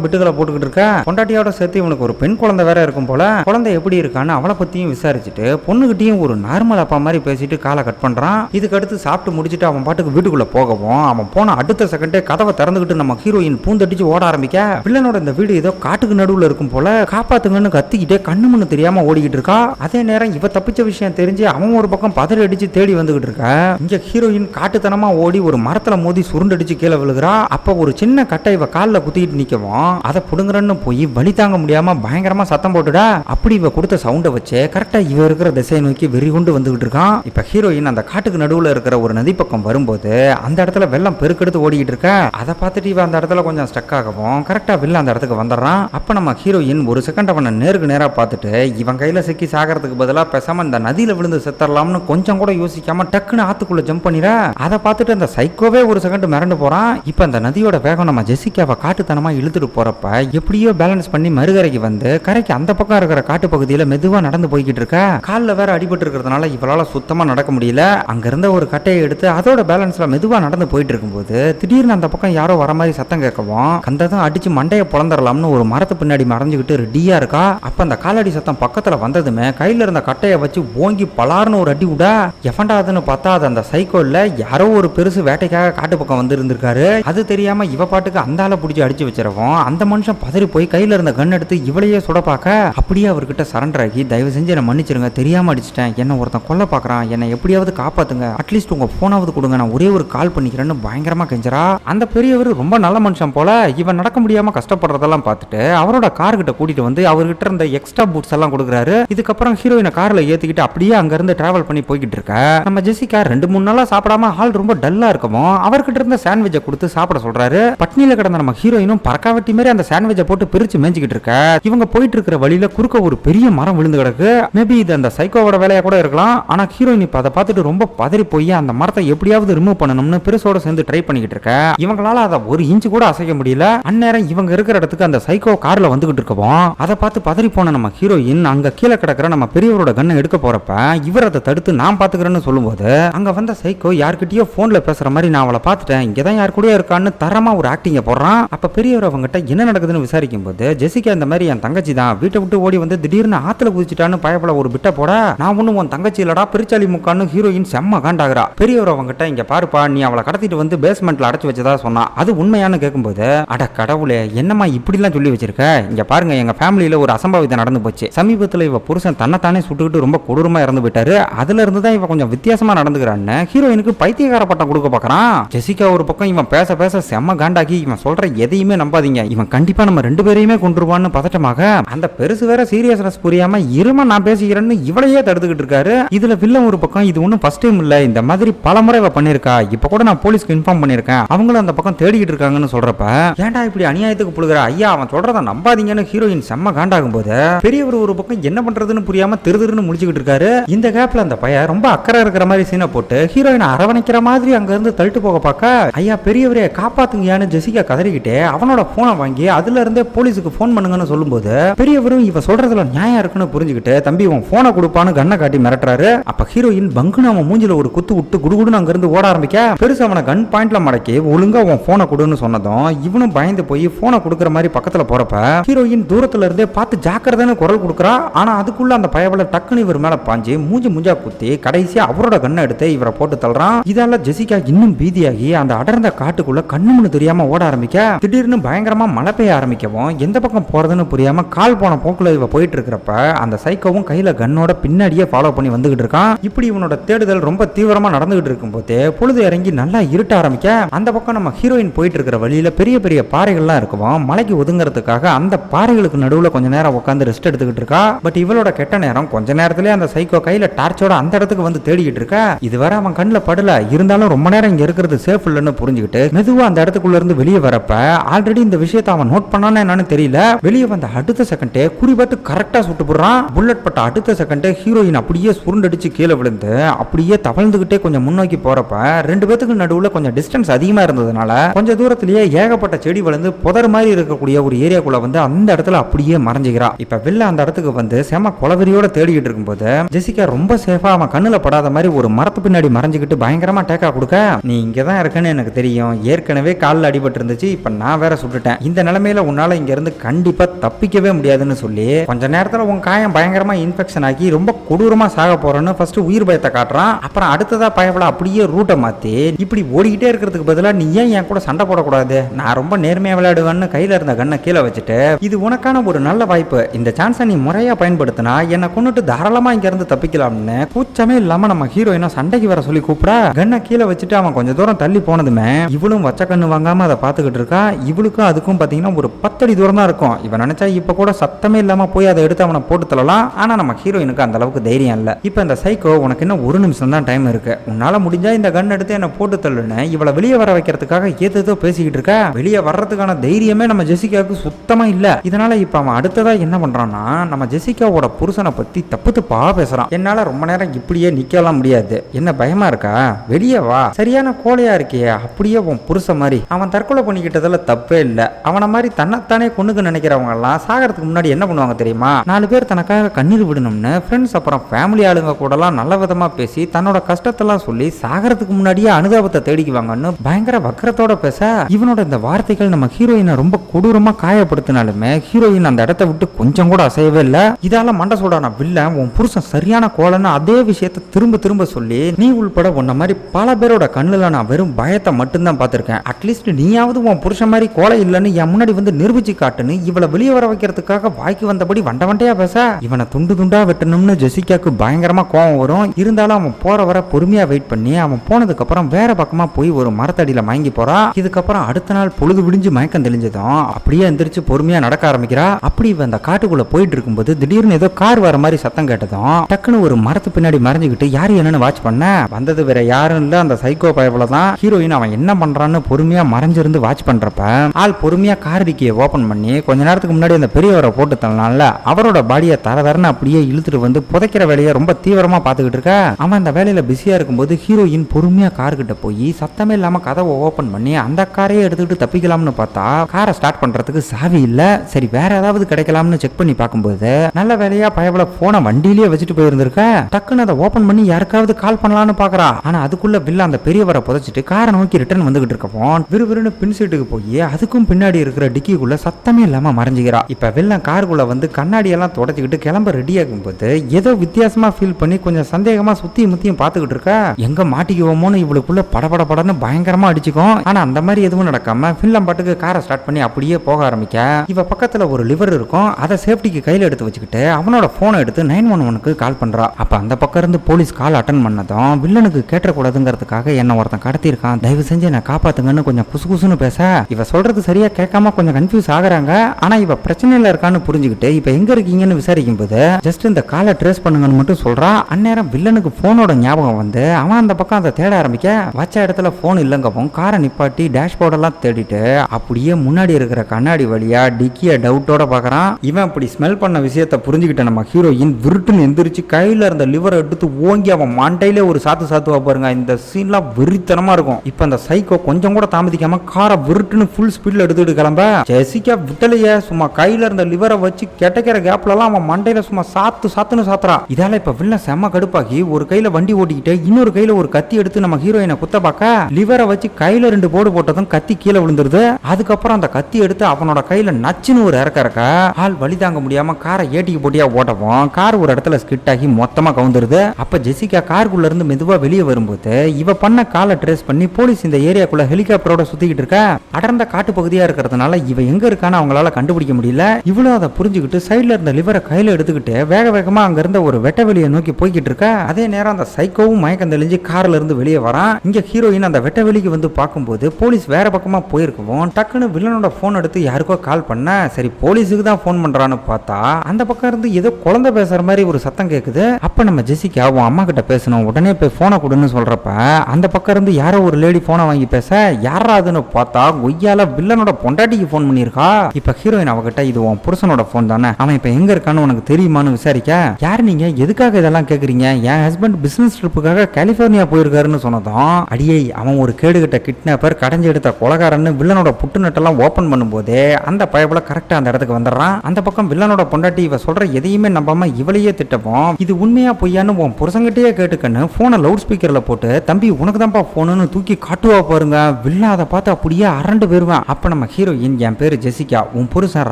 பிட்டுகளை போட்டுக்கிட்டு இருக்கா? பொண்டாட்டியோட சேர்த்து இவனுக்கு ஒரு பெண் குழந்தை வேற இருக்கும் போல. குழந்தை எப்படி இருக்கான்னு அவளை பத்தியும் விசாரிச்சுட்டு பொண்ணுகிட்டயும் ஒரு நார்மல் அப்பா மாதிரி பேசிட்டு காலை கட் பண்றான். இதுக்கு அடுத்து சாப்பிட்டு முடிச்சுட்டு அவன் பாட்டுக்கு வீட்டுக்குள்ள போகவும் அவன் போன அடுத்த செகண்டே கதவை திறந்துகிட்டு நம்ம ஹீரோயின் பூந்தடிச்சு ஓட ஆரம்பிக்க. வில்லனோட இந்த வீடு ஏதோ காட்டுக்கு நடுவுல இருக்கும் போல காப்பாத்துங்கன்னு கத்திக்கிட்டே கண்ணு மண்ணு தெரியாம ஓடிக்கிட்டு இருக்கா. அதே நேரம் இவ தப்பிச்ச விஷயம் தெரிஞ்சு அவன் ஒரு பக்கம் பதறி அடிச்சு தேடி வந்துகிட்டு இருக்க. இங்க ஹீரோயின் காட்டுத்தனமா ஓடி ஒரு மரத்துல மோதி சுருண்டடிச்சு கீழே விழுகிறா. அப்ப ஒரு சின்ன கட்டை இவ கால்ல குத்திக்கிட்டு நிற்கவும் அதை புடுங்குறன்னு போய் வழி தாங்க முடியாம பயங்கரமா சத்தம் போட்டுடா. அப்படி இவ கொடுத்த சவுண்டை வச்சு கரெக்டா இவ இருக்கிற திசையை நோக்கி வெறி கொண்டு வந்துகிட்டு இருக்கான். இப்ப ஹீரோயின் அந்த காட்டுக்கு நடுவில் இருக்கிற ஒரு நதி பக்கம் வரும்போது அந்த இடத்துல வெள்ளம் பெருக்கெடுத்து ஓடிக்கிட்டு இருக்க. அதை பார்த்துட்டு இவ அந்த இடத்துல கொஞ்சம் ஸ்டக் ஆகவும் கரெக்டாக வில்ல அந்த இடத்துக்கு வந்துடுறான். அப்போ நம்ம ஹீரோயின் ஒரு செகண்ட் அவனை நேருக்கு நேராக பார்த்துட்டு இவன் கையில் சிக்கி சாகிறதுக்கு பதிலாக பேசாம இந்த நதியில் விழுந்து செத்தரலாம்னு கொஞ்சம் கூட யோசிக்காம டக்குன்னு ஆத்துக்குள்ள ஜம்ப் பண்ணிட. அதை பார்த்துட்டு அந்த சைக்கோவே ஒரு செகண்ட் மிரண்டு போறான். இப்போ அந்த நதி நதியோட வேகம் நம்ம ஜெசிகாவை காட்டுத்தனமா இழுத்துட்டு போறப்ப எப்படியோ பேலன்ஸ் பண்ணி மறுகரைக்கு வந்து கரைக்கு அந்த பக்கம் இருக்கிற காட்டு பகுதியில் மெதுவாக நடந்து போய்கிட்டு இருக்க. கால்ல வேற அடிபட்டு இருக்கிறதுனால இவளால சுத்தமா நடக்க முடியல. அங்க இருந்த ஒரு கட்டையை எடுத்து அதோட பேலன்ஸில் மெதுவாக நடந்து போயிட்டு இருக்கும்போது திடீர்னு அந்த பக்கம் யாரோ வர மாதிரி சத்தம் கேட்கவும் கண்டதும் அடிச்சு மண்டையை பொழந்துடலாம்னு ஒரு மரத்து பின்னாடி மறைஞ்சுக்கிட்டு ரெடியா இருக்கா? அப்போ அந்த காலடி சத்தம் பக்கத்துல வந்ததுமே கையில இருந்த கட்டையை வச்சு ஓங்கி பலார்னு ஒரு அடி விட எஃபண்டாதுன்னு பார்த்தா அது அந்த சைக்கோல்ல யாரோ ஒரு பெருசு வேட்டைக்காக காட்டு பக்கம் வந்து இருந்திருக்காரு அது தெரியாம இவ பாட்டுக்கு அந்த ஆளை பிடிச்சி அடிச்சு வச்சிருவோம் அந்த மனுஷன் பதறி போய் கையில் இருந்த கன் எடுத்து இவளையே சுட பார்க்க அப்படியே அவர்கிட்ட சரண்டர் ஆகி தயவு செஞ்சு என்னை மன்னிச்சிருங்க தெரியாமல் அடிச்சிட்டேன். என்ன ஒருத்தன் கொல்ல பார்க்குறான். என்னை எப்படியாவது காப்பாத்துங்க. அட்லீஸ்ட் உங்கள் ஃபோனாவது கொடுங்க. நான் ஒரே ஒரு கால் பண்ணிக்கிறேன்னு பயங்கரமாக கெஞ்சரா அந்த பெரியவர் ரொம்ப நல்ல மனுஷன் போல இவன் நடக்க முடியாமல் கஷ்டப்படுறதெல்லாம் பார்த்துட்டு அவரோட கார் கிட்ட கூட்டிட்டு வந்து அவர்கிட்ட இருந்த எக்ஸ்ட்ரா பூட்ஸ் எல்லாம் கொடுக்குறாரு. இதுக்கப்புறம் ஹீரோயினை காரில் ஏற்றிக்கிட்டு அப்படியே அங்கேருந்து ட்ராவல் டிராவல் பண்ணி போய்கிட்டு இருக்க. நம்ம ஜெசிகா ரெண்டு மூணு நாளாக சாப்பிடாம ஆள் ரொம்ப டல்லாக இருக்கமோ அவர்கிட்ட இருந்த சாண்ட்விச்சை கொடுத்து சாப்பிட போறாரு பட்னியில கிடந்த நம்ம ஹீரோயினும் பறக்காவட்டி மாதிரி அந்த சாண்ட்விச்சை போட்டு பிரிச்சு மேஞ்சிக்கிட்டு இருக்க. இவங்க போயிட்டு இருக்கிற வழியில குறுக்க ஒரு பெரிய மரம் விழுந்து கிடக்கு. மேபி இது அந்த சைக்கோவோட வேலையா கூட இருக்கலாம். ஆனா ஹீரோயின் இப்ப அதை பார்த்துட்டு ரொம்ப பதறி போய் அந்த மரத்தை எப்படியாவது ரிமூவ் பண்ணணும்னு பெருசோட சேர்ந்து ட்ரை பண்ணிக்கிட்டு இருக்க. இவங்களால அதை ஒரு இன்ச்சு கூட அசைக்க முடியல. அந்நேரம் இவங்க இருக்கிற இடத்துக்கு அந்த சைக்கோ கார்ல வந்துகிட்டு இருக்கவும் அதை பார்த்து பதறி போன நம்ம ஹீரோயின் அங்க கீழே கிடக்கிற நம்ம பெரியவரோட கண்ணை எடுக்க போறப்ப இவர் அதை தடுத்து நான் பாத்துக்கிறேன்னு சொல்லும்போது அங்க வந்த சைக்கோ யார்கிட்டயோ போன்ல பேசுற மாதிரி நான் அவளை பார்த்துட்டேன். இங்கதான் யார் கூட இருக்கான்னு தரமா ஒரு ஆக்டிங்கை போடுறான். அப்போ பெரியவர் அவங்ககிட்ட என்ன நடக்குதுன்னு விசாரிக்கும் போது ஜெசிகா இந்த மாதிரி என் தங்கச்சி தான். வீட்டை விட்டு ஓடி வந்து திடீர்னு ஆத்துல குதிச்சிட்டான்னு பயப்பட ஒரு பிட்ட போட நான் ஒன்றும் உன் தங்கச்சி இல்லடா பிரிச்சாலி முக்கான்னு ஹீரோயின் செம்ம காண்டாகிறா. பெரியவர் அவங்ககிட்ட இங்க பாருப்பா நீ அவளை கடத்திட்டு வந்து பேஸ்மெண்ட்ல அடைச்சி வச்சதா? சொன்னா. அது உண்மையானு கேட்கும்போது அட கடவுளே என்னம்மா இப்படிலாம் சொல்லி வச்சிருக்க? இங்க பாருங்க எங்க ஃபேமிலியில ஒரு அசம்பாவிதம் நடந்து போச்சு. சமீபத்தில் இவ புருஷன் தன்னைத்தானே சுட்டுக்கிட்டு ரொம்ப கொடூரமா இறந்து போயிட்டாரு. அதுல இருந்து தான் இவ கொஞ்சம் வித்தியாசமா நடந்துக்கிறான்னு ஹீரோயினுக்கு பைத்தியக்கார பட்டம் கொடுக்க பார்க்கறான் ஜெசிகா ஒரு பக்கம் இவன் பேச பேச செம்ம செம்ம காண்டாக்கி இவன் சொல்ற எதையுமே நம்பாதீங்க. இவன் கண்டிப்பா நம்ம ரெண்டு பேரையுமே கொண்டுருவான்னு பதட்டமாக அந்த பெருசு வேற சீரியஸ்னஸ் புரியாம இருமா நான் பேசிக்கிறேன்னு இவளையே தடுத்துக்கிட்டு இருக்காரு. இதுல வில்லன் ஒரு பக்கம் இது ஒன்றும் ஃபர்ஸ்ட் டைம் இல்ல. இந்த மாதிரி பல முறை இவ பண்ணிருக்கா. இப்ப கூட நான் போலீஸ்க்கு இன்ஃபார்ம் பண்ணிருக்கேன். அவங்களும் அந்த பக்கம் தேடிக்கிட்டு இருக்காங்கன்னு சொல்றப்ப ஏன்டா இப்படி அநியாயத்துக்கு புழுகிற? ஐயா அவன் சொல்றத நம்பாதீங்கன்னு ஹீரோயின் செம்ம காண்டாகும் போது பெரியவர் ஒரு பக்கம் என்ன பண்றதுன்னு புரியாம திரு திருன்னு முடிச்சுக்கிட்டு இருக்காரு. இந்த கேப்ல அந்த பையன் ரொம்ப அக்கறை இருக்கிற மாதிரி சீனை போட்டு ஹீரோயின் அரவணைக்கிற மாதிரி அங்க இருந்து தள்ளிட்டு போக பார்க்க ஐயா பெரியவரே காப்பாத்துங்கயான்னு ஜெசிகா கதறிக்கிட்டே அவனோட போனை வாங்கி அதுல இருந்தே போலீஸுக்கு ஃபோன் பண்ணுங்கன்னு சொல்லும்போது பெரியவரும் இவ சொல்றதுல நியாயம் இருக்குன்னு புரிஞ்சுக்கிட்டு தம்பி உன் போனை கொடுப்பான்னு கண்ணை காட்டி மிரட்டுறாரு. அப்ப ஹீரோயின் பங்குன்னு அவன் மூஞ்சில ஒரு குத்து விட்டு குடுகுடுன்னு அங்க இருந்து ஓட ஆரம்பிக்க பெருசு அவனை கன் பாயிண்ட்ல மடக்கி ஒழுங்கா உன் போனை கொடுன்னு சொன்னதும் இவனும் பயந்து போய் போனை கொடுக்குற மாதிரி பக்கத்துல போறப்ப ஹீரோயின் தூரத்துல இருந்தே பார்த்து ஜாக்கிரதைன்னு குரல் கொடுக்குறா. ஆனா அதுக்குள்ள அந்த பயவல டக்குன்னு இவர் மேல பாஞ்சு மூஞ்சி மூஞ்சா குத்தி கடைசியா அவரோட கண்ணை எடுத்து இவரை போட்டு தள்ளுறான். இதால ஜெசிகா இன்னும் பீதியாகி அந்த அடர்ந்த காட்டுக்குள்ள கண்ணு கண்ணுமுன்னு தெரியாம ஓட ஆரம்பிக்க திடீர்னு பயங்கரமா மழை பெய்ய ஆரம்பிக்கவும் எந்த பக்கம் போறதுன்னு புரியாம கால் போன போக்குல இவ போயிட்டு இருக்கிறப்ப அந்த சைக்கோவும் கையில கன்னோட பின்னாடியே ஃபாலோ பண்ணி வந்துகிட்டு இருக்கான். இப்படி இவனோட தேடுதல் ரொம்ப தீவிரமா நடந்துகிட்டு இருக்கும் போதே பொழுது இறங்கி நல்லா இருட்ட ஆரம்பிக்க அந்த பக்கம் நம்ம ஹீரோயின் போயிட்டு இருக்கிற வழியில பெரிய பெரிய பாறைகள்லாம் இருக்கும் மலைக்கு ஒதுங்கறதுக்காக அந்த பாறைகளுக்கு நடுவுல கொஞ்ச நேரம் உட்காந்து ரெஸ்ட் எடுத்துக்கிட்டு இருக்கா. பட் இவளோட கெட்ட நேரம் கொஞ்ச நேரத்திலே அந்த சைக்கோ கையில டார்ச்சோட அந்த இடத்துக்கு வந்து தேடிக்கிட்டு இருக்கா. இதுவரை அவன் கண்ணில் படல. இருந்தாலும் ரொம்ப நேரம் இங்க இருக்கிறது சேஃப் இல்லைன்னு புரிஞ்சுக்கிட்டு மெதுவா அந்த இடத்துக்குள்ள இருந்து வெளியே வரப்ப ஆல்ரெடி இந்த விஷயத்தை அவன் நோட் பண்ணானே என்னன்னு தெரியல. வெளியே வந்த அடுத்த செகண்டே பார்த்து கரெக்டா சுட்டு போடுறான். புல்லட் பட்ட அடுத்த செகண்டே ஹீரோயின் அப்படியே சுருண்டடிச்சு கீழே விழுந்து அப்படியே தவழ்ந்துகிட்டே கொஞ்சம் முன்னோக்கி போறப்ப ரெண்டு பேத்துக்கு நடுவுல கொஞ்சம் டிஸ்டன்ஸ் அதிகமா இருந்ததுனால கொஞ்சம் தூரத்திலேயே ஏகப்பட்ட செடி வளர்ந்து புதர் மாதிரி இருக்கக்கூடிய ஒரு ஏரியாக்குள்ள வந்து அந்த இடத்துல அப்படியே மறைஞ்சுக்கிறா. இப்ப வெளில அந்த இடத்துக்கு வந்து செம குளவெறியோட தேடிக்கிட்டு இருக்கும்போது ஜெசிகா ரொம்ப சேஃபா அவன் கண்ணுல படாத மாதிரி ஒரு மரத்து பின்னாடி மறைஞ்சுக்கிட்டு பயங்கரமா டேக்கா கொடுக்க. நீ இங்கே தான் இருக்கேன்னு எனக்கு தெரியும். ஏற்கனவே ஏற்கனவே காலில் அடிபட்டு இருந்துச்சு இப்போ நான் வேற சுட்டுட்டேன். இந்த நிலைமையில உன்னால இங்கேருந்து கண்டிப்பாக தப்பிக்கவே முடியாதுன்னு சொல்லி கொஞ்ச நேரத்தில் உன் காயம் பயங்கரமாக இன்ஃபெக்ஷன் ஆகி ரொம்ப கொடூரமாக சாக போறேன்னு ஃபர்ஸ்ட் உயிர் பயத்தை காட்டுறான். அப்புறம் அடுத்ததா பயப்பட அப்படியே ரூட்டை மாற்றி இப்படி ஓடிக்கிட்டே இருக்கிறதுக்கு பதிலாக நீ ஏன் என் கூட சண்டை போடக்கூடாது? நான் ரொம்ப நேர்மையாக விளையாடுவேன்னு கையில் இருந்த கண்ணை கீழே வச்சுட்டு இது உனக்கான ஒரு நல்ல வாய்ப்பு. இந்த சான்ஸை நீ முறையாக பயன்படுத்தினா என்னை கொண்டுட்டு தாராளமாக இங்கேருந்து தப்பிக்கலாம்னு கூச்சமே இல்லாமல் நம்ம ஹீரோயினா சண்டைக்கு வர சொல்லி கூப்பிட. கண்ணை கீழே வச்சுட்டு அவன் கொஞ்சம் தூரம் தள்ளி போனதுமே இவளும் வச்ச கண்ணு வாங்காமல் அதை பார்த்துக்கிட்டு இருக்கா? இவளுக்கும் அதுக்கும் பார்த்தீங்கன்னா ஒரு பத்தடி தூரம் தான் இருக்கும். இவன் நினைச்சா இப்போ கூட சத்தமே இல்லாமல் போய் அதை எடுத்து அவனை போட்டு தள்ளலாம். ஆனால் நம்ம ஹீரோயினுக்கு அந்த அளவுக்கு தைரியம் இல்லை. இப்போ இந்த சைக்கோ உனக்கு இன்னும் ஒரு நிமிஷம் தான் டைம் இருக்கு. உன்னால முடிஞ்சால் இந்த கன் எடுத்து என்ன போட்டு தள்ளுன்னு இவளை வெளியே வர வைக்கிறதுக்காக ஏதேதோ பேசிக்கிட்டு இருக்கா? வெளியே வர்றதுக்கான தைரியமே நம்ம ஜெசிகாவுக்கு சுத்தமாக இல்லை. இதனால இப்போ அவன் அடுத்ததாக என்ன பண்றான்னா நம்ம ஜெசிகாவோட புருஷனை பற்றி தப்பு தப்பாக பேசுறான். என்னால் ரொம்ப நேரம் இப்படியே நிற்கலாம் முடியாது. என்ன பயமா இருக்கா? வெளியே வா. சரியான கோழையா இருக்கியே. அப்படியே உன் புருஷன் மாதிரி அவன் தற்கொலை பண்ணிக்கிட்டதுல தப்பே இல்ல. அவனை மாதிரி தன்னைத்தானே கொண்டுக்கு நினைக்கிறவங்க எல்லாம் சாகிறதுக்கு முன்னாடி என்ன பண்ணுவாங்க தெரியுமா? நாலு பேர் தனக்காக கண்ணீர் விடணும்னு ஃப்ரெண்ட்ஸ் அப்புறம் ஃபேமிலி ஆளுங்க கூடலாம் நல்ல விதமா பேசி தன்னோட கஷ்டத்தெல்லாம் சொல்லி சாகிறதுக்கு முன்னாடியே அனுதாபத்தை தேடிக்குவாங்கன்னு பயங்கர வக்கரத்தோட பேச இவனோட இந்த வார்த்தைகள் நம்ம ஹீரோயினை ரொம்ப கொடூரமா காயப்படுத்தினாலுமே ஹீரோயின் அந்த இடத்த விட்டு கொஞ்சம் கூட அசையவே இல்லை. இதால மண்டை சூடான வில்லன் உன் புருஷன் சரியான கோலன்னு அதே விஷயத்த திரும்ப திரும்ப சொல்லி நீ உள்பட உன்ன மாதிரி பல பேரோட கண்ணுல நான் வெறும் பயத்தை மட்டும்தான் பார்த்திருக்கேன். அட்லீஸ்ட் நீயாவது உன் புருஷன் மாதிரி கோலை இல்லைன்னு என் முன்னாடி வந்து நிரூபிச்சு காட்டுன்னு இவளை வெளியே வர வைக்கிறதுக்காக வாய்க்கு வந்தபடி வண்ட வண்டையா பேச? இவனை துண்டு துண்டா வெட்டணும்னு ஜெசிகாக்கு பயங்கரமா கோவம் வரும். இருந்தாலும் அவன் போற வர பொறுமையா வெயிட் பண்ணி அவன் போனதுக்கு அப்புறம் வேற பக்கமா போய் ஒரு மரத்தடியில மயங்கி போறா. இதுக்கப்புறம் அடுத்த நாள் பொழுது விடிஞ்சு மயக்கம் தெளிஞ்சதும் அப்படியே எந்திரிச்சு பொறுமையா நடக்க ஆரம்பிக்கிறா. அப்படி இவன் அந்த காட்டுக்குள்ள போயிட்டு இருக்கும்போது திடீர்னு ஏதோ கார் வர மாதிரி சத்தம் கேட்டதும் டக்குன்னு ஒரு மரத்து பின்னாடி மறைஞ்சுக்கிட்டு யாரு என்னன்னு வாட்ச் பண்ண? வந்தது வேற யாரும் இல்ல அந்த சைக்கோ பயவுல தான் ஹீரோயின் அவன் என்ன பண்றான்னு பொறுமையா மறைஞ்சிருந்து வாட்ச் பண்றப்ப ஆள் பொறுமையா கார் டிக்கியை ஓபன் பண்ணி கொஞ்ச நேரத்துக்கு முன்னாடி அந்த பெரியவரை போட்டு தள்ளனால அவரோட பாடியை தர தரன்னு அப்படியே இழுத்துட்டு வந்து புதைக்கிற வேலையை ரொம்ப தீவிரமா பார்த்துக்கிட்டு இருக்க? அவன் அந்த வேலையில பிஸியா இருக்கும்போது ஹீரோயின் பொறுமையா கார் கிட்ட போய் சத்தமே இல்லாம கதவை ஓபன் பண்ணி அந்த காரையே எடுத்துக்கிட்டு தப்பிக்கலாம்னு பார்த்தா காரை ஸ்டார்ட் பண்றதுக்கு சாவி இல்ல. சரி வேற ஏதாவது கிடைக்கலாம்னு செக் பண்ணி பார்க்கும்போது நல்ல வேலையா பயபல போன வண்டியிலேயே வச்சுட்டு போயிருந்திருக்க? டக்குன்னு அதை ஓபன் பண்ணி யாருக்காவது கால் பண்ணலாம்னு பாக்குறா ஆனா அதுக்குள்ள வில்ல அந்த பெரியவரை புதைச்சிட்டு காரை நோக்கி ரிட்டர்ன் வந்துகிட்டு இருக்கப்போ விறுவிறுன்னு பின் சீட்டுக்கு போய் அதுக்கும் பின்னாடி இருக்கிற டிக்கிக்குள்ள சத்தமே இல்லாம மறைஞ்சுக்கிறா இப்ப வில்லன் காருக்குள்ள வந்து கண்ணாடி எல்லாம் தொடச்சிக்கிட்டு கிளம்ப ரெடி ஆகும்போது ஏதோ வித்தியாசமா ஃபீல் பண்ணி கொஞ்சம் சந்தேகமா சுத்தி முத்தியும் பாத்துக்கிட்டு இருக்க எங்க மாட்டிக்குவோமோன்னு இவளுக்குள்ள படபட படன்னு பயங்கரமா அடிச்சுக்கும். ஆனா அந்த மாதிரி எதுவும் நடக்காம ஃபின்லம் பாட்டுக்கு காரை ஸ்டார்ட் பண்ணி அப்படியே போக ஆரம்பிக்க. இவ பக்கத்துல ஒரு லிவர் இருக்கும் அதை சேஃப்டிக்கு கையில எடுத்து வச்சுக்கிட்டு அவனோட போனை எடுத்து நைன் ஒன் ஒனுக்கு கால் பண்றா. அப்ப அந்த பக்கம் இருந்து போலீஸ் கால் அட்டன் பண்ணதும் வில்லனுக்கு கேட்டக்கூடாதுங்கிறதுக்காக என்ன ஒருத்தன் கடத்தியிருக்கான். தயவு செஞ்சு என்ன காப்பாத்துங்கன்னு கொஞ்சம் குசு குசுன்னு பேச இவ சொல்றது சரியா கேட்காம கொஞ்சம் கன்ஃபியூஸ் ஆகுறாங்க. ஆனா இவ பிரச்சனையில இருக்கான்னு புரிஞ்சுக்கிட்டு இப்ப எங்க இருக்கீங்கன்னு விசாரிக்கும் போது ஜஸ்ட் இந்த காலை ட்ரேஸ் பண்ணுங்கன்னு மட்டும் சொல்றா. அந்நேரம் வில்லனுக்கு போனோட ஞாபகம் வந்து அவன் அந்த பக்கம் அதை தேட ஆரம்பிக்க வச்ச இடத்துல போன் இல்லங்கவும் காரை நிப்பாட்டி டேஷ்போர்ட் எல்லாம் தேடிட்டு அப்படியே முன்னாடி இருக்கிற கண்ணாடி வழியா டிக்கிய டவுட்டோட பாக்குறான். இவன் அப்படி ஸ்மெல் பண்ண விஷயத்த புரிஞ்சுக்கிட்ட நம்ம ஹீரோயின் விருட்டுன்னு எந்திரிச்சு கையில இருந்த லிவரை எடுத்து ஓங்கி அவன் மண்டையில ஒரு சாத்து சாத்துவா பாருங்க. இந்த சீன்லாம் வெறித்தனமா இருக்கும். இப்ப அந்த சைக்கோ கொஞ்சம் கூட தாமதிக்காம காரை விருட்டுன்னு ஃபுல் ஸ்பீடில் எடுத்துட்டு கிளம்ப. ஜெசிகா விட்டலையே சும்மா கையில இருந்த லிவரை வச்சு கெட்டக்கிற கேப்லலாம் அவன் மண்டையில சும்மா சாத்து சாத்துன்னு சாத்துறா இதால இப்ப வில்ல செம்ம கடுப்பாகி ஒரு கையில வண்டி ஓட்டிக்கிட்டு இன்னொரு கையில ஒரு கத்தி எடுத்து நம்ம ஹீரோயினை குத்த பார்க்க லிவரை வச்சு கையில ரெண்டு போடு போட்டதும் கத்தி கீழே விழுந்துருது. அதுக்கப்புறம் அந்த கத்தி எடுத்து அவனோட கையில நச்சுன்னு ஒரு இறக்க இறக்க ஆள் வழி தாங்க முடியாம காரை ஏட்டிக்கு போட்டியா ஓட்டவும் கார் ஒரு இடத்துல ஸ்கிட் ஆகி மொத்தமா கவுந்துருது. அப்ப ஜெசிகா காருக்குள்ள இருந்து மெதுவா வெளியே வரும்போது இவ பண்ண காலை ட்ரேஸ் பண்ணி போலீஸ் இந்த ஏரியாக்குள்ள ஹெலிகாப்டரோட சுத்திக்கிட்டு இருக்க? அடர்ந்த காட்டு பகுதியா இருக்கிறதுனால இவ எங்க இருக்கான்னு அவங்களால கண்டுபிடிக்க முடியல. இவ்வளவு அதை புரிஞ்சுக்கிட்டு சைட்ல இருந்த லிவரை கையில எடுத்துக்கிட்டு வேக வேகமா அங்க இருந்த ஒரு வெட்ட வெளியை நோக்கி போய்கிட்டு இருக்க. அதே நேரம் அந்த சைக்கோவும் மயக்கம் தெளிஞ்சு கார்ல இருந்து வெளியே வரான். இங்க ஹீரோயின் அந்த வெட்ட வெளிக்கு வந்து பார்க்கும்போது போலீஸ் வேற பக்கமா போயிருக்கவும் டக்குன்னு வில்லனோட போன் எடுத்து யாருக்கோ கால் பண்ண சரி போலீஸுக்கு தான் ஃபோன் பண்றான்னு பார்த்தா அந்த பக்கம் இருந்து ஏதோ குழந்தை பேசுற மாதிரி ஒரு சத்தம் கேக்குது. அப்ப நம்ம ஜெசிகா உன் அம்மா கிட்ட பேசணும் உடனே போய் போனை கொடுன்னு சொல்றப்ப அந்த பக்கம் இருந்து யாரோ ஒரு லேடி போனை வாங்கி பேச யாரா அதுன்னு பார்த்தா கொய்யால வில்லனோட பொண்டாட்டிக்கு ஃபோன் பண்ணியிருக்கா? இப்ப ஹீரோயின் அவகிட்ட இது உன் புருஷனோட ஃபோன் தானே? அவன் இப்ப எங்க இருக்கான்னு உனக்கு தெரியுமான்னு விசாரிக்க? யார் நீங்க? எதுக்காக இதெல்லாம் கேக்குறீங்க? என் ஹஸ்பண்ட் பிசினஸ் ட்ரிப்புக்காக கலிபோர்னியா போயிருக்காருன்னு சொன்னதும் அடியே அவன் ஒரு கேடுகட்ட கிட்னாப்பர் கடைஞ்சு எடுத்த கொலகாரன்னு வில்லனோட புட்டு நட்டெல்லாம் ஓபன் பண்ணும்போதே அந்த பயபுல கரெக்டா அந்த இடத்துக்கு வந்துடுறான். அந்த பக்கம் வில்லனோட பொண்டாட்டி இவ சொல்ற எதையுமே நம்பாம இவளையே திட்டவும் இது உண்மையா பொய்யான்னு உன் புருஷங்கிட்டே கேட்டுக்கன்னு போனை லவுட் ஸ்பீக்கர்ல போட்டு தம்பி உனக்கு தான்ப்பா போனுன்னு தூக்கி காட்டுவா பாருங்க வில்லன் எல்லாம் அதை பார்த்து அப்படியே அரண்டு போயிருவேன். அப்போ நம்ம ஹீரோயின் என் பேர் ஜெசிகா. உன் புருஷன்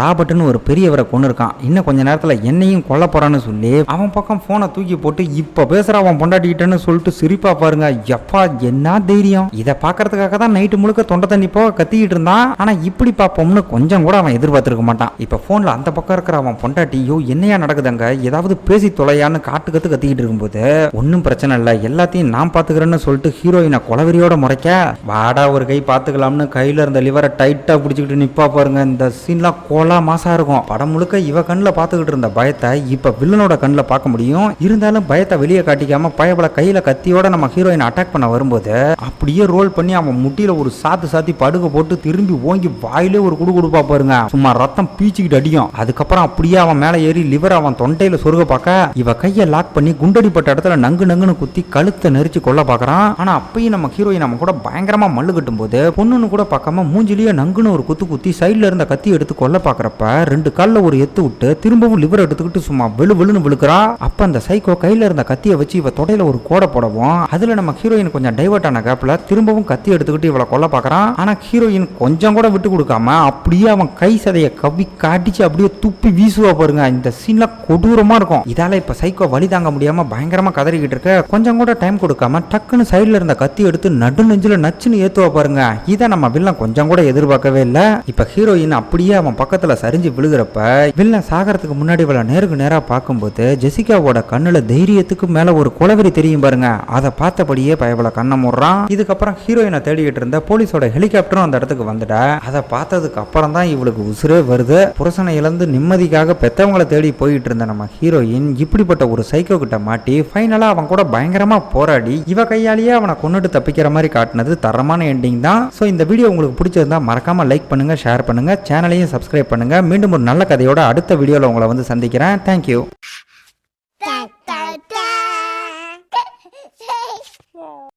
ராபர்ட்னு ஒரு பெரியவரை கொண்டு இருக்கான் இன்னும் கொஞ்ச நேரத்தில் என்னையும் கொல்ல போறான்னு சொல்லி அவன் பக்கம் ஃபோனை தூக்கி போட்டு இப்போ பேசுற அவன் பொண்டாட்டிக்கிட்டேன்னு சொல்லிட்டு சிரிப்பா பாருங்க. எப்பா என்ன தைரியம்? இதை பார்க்கறதுக்காக தான் நைட்டு முழுக்க தொண்டை தண்ணி போக கத்திக்கிட்டு இருந்தான். ஆனால் இப்படி பார்ப்போம்னு கொஞ்சம் கூட அவன் எதிர்பார்த்திருக்க மாட்டான். இப்போ ஃபோனில் அந்த பக்கம் இருக்கிற அவன் பொண்டாட்டியோ என்னையா நடக்குதுங்க? ஏதாவது பேசி தொலையான்னு காட்டு கத்து கத்திக்கிட்டு இருக்கும்போது ஒன்றும் பிரச்சனை இல்லை. எல்லாத்தையும் நான் பார்த்துக்கிறேன்னு சொல்லிட்டு ஹீரோயினை கொலவெறியோட முறைக்க வாடா ஒரு கை பாத்துக்கலாம்னு கையில இருந்த லிவரை டைட்டா பிடிச்சிக்கிட்டு நிப்பா பாருங்க. இந்த சீன்லாம் கோலா மாசா இருக்கும். படம் முழுக்க இவ கண்ணில் பார்த்துக்கிட்டு இருந்த பயத்தை இப்ப வில்லனோட கண்ணில் பார்க்க முடியும். இருந்தாலும் பயத்தை வெளியே காட்டிக்காம பயபல கையில கத்தியோட நம்ம ஹீரோயின் அட்டாக் பண்ண வரும்போது அப்படியே ரோல் பண்ணி அவன் முட்டியில ஒரு சாத்து சாத்தி படுக்க போட்டு திரும்பி ஓங்கி வாயிலே ஒரு குடு குடுப்பா பாருங்க. சும்மா ரத்தம் பீச்சிக்கிட்டு அடியும் அதுக்கப்புறம் அப்படியே அவன் மேலே ஏறி லிவர் அவன் தொண்டையில சொருக பார்க்க இவ கையை லாக் பண்ணி குண்டடிப்பட்ட இடத்துல நங்கு நங்குன்னு குத்தி கழுத்தை நெரிச்சு கொல்ல பாக்குறான் ஆனா அப்பயும் நம்ம ஹீரோயின் நம்ம கூட பயங்கரமா மல்லு கட்டும் போது பொண்ணுன்னு கூட பார்க்காம மூஞ்சிலேயே நங்குன்னு ஒரு குத்து குத்தி சைடில் இருந்த கத்தி எடுத்து கொல்ல பார்க்குறப்ப ரெண்டு காலில் ஒரு எத்து விட்டு திரும்பவும் லிவர் எடுத்துக்கிட்டு சும்மா வெளு வெளுன்னு விழுக்கிறா. அப்போ அந்த சைக்கோ கையில் இருந்த கத்தியை வச்சு இவ தொடையில ஒரு கோடை போடவும் அதில் நம்ம ஹீரோயின் கொஞ்சம் டைவர்ட் ஆன கேப்பில் திரும்பவும் கத்தி எடுத்துக்கிட்டு இவளை கொல்ல பார்க்குறான். ஆனால் ஹீரோயின் கொஞ்சம் கூட விட்டு கொடுக்காம அப்படியே அவன் கை சதையை கவி காட்டிச்சு அப்படியே துப்பி வீசுவா பாருங்க. இந்த சீன்ல கொடூரமா இருக்கும். இதால இப்ப சைக்கோ வழி தாங்க முடியாம பயங்கரமா கதறிக்கிட்டு இருக்க. கொஞ்சம் கூட டைம் கொடுக்காம டக்குன்னு சைடுல இருந்த கத்தி எடுத்து நடு நெஞ்சில நச்சுன்னு ஏத்துவா பாருங்க. இதை நம்ம வில்லன் கொஞ்சம் கூட எதிர்பார்க்கவே இல்லை. இப்ப ஹீரோயின் அப்படியே அவன் பக்கத்துல சரிஞ்சு விழுகிறப்ப வில்லன் சாகறதுக்கு முன்னாடி இவளை நேருக்கு நேரா பார்க்கும்போது ஜெசிகாவோட கண்ணுல தைரியத்துக்கு மேல ஒரு குளவெறி தெரியும் பாருங்க. அதை பார்த்தபடியே பயபல கண்ணை முடுறான். இதுக்கப்புறம் ஹீரோயினை தேடிக்கிட்டு இருந்த போலீஸோட ஹெலிகாப்டரும் அந்த இடத்துக்கு வந்துட அதை பார்த்ததுக்கு அப்புறம் தான் இவளுக்கு உசுரே வருது. புருஷனை இழந்து நிம்மதிக்காக பெத்தவங்களை தேடி போயிட்டு இருந்த நம்ம ஹீரோயின் இப்படிப்பட்ட ஒரு சைக்கோ கிட்ட மாட்டி ஃபைனலா அவன் கூட பயங்கரமா போராடி இவ கையாலேயே அவனை கொண்டுட்டு தப்பிக்கிற மாதிரி காட்டினது தரமான எண்டிங் தான். ஸோ இந்த வீடியோ உங்களுக்கு பிடிச்சிருந்தா மறக்காமல் லைக் பண்ணுங்கள் ஷேர் பண்ணுங்கள் சேனலையும் சப்ஸ்கிரைப் பண்ணுங்கள் மீண்டும் ஒரு நல்ல கதையோட அடுத்த வீடியோவில் உங்களை வந்து சந்திக்கிறேன். தேங்க்யூ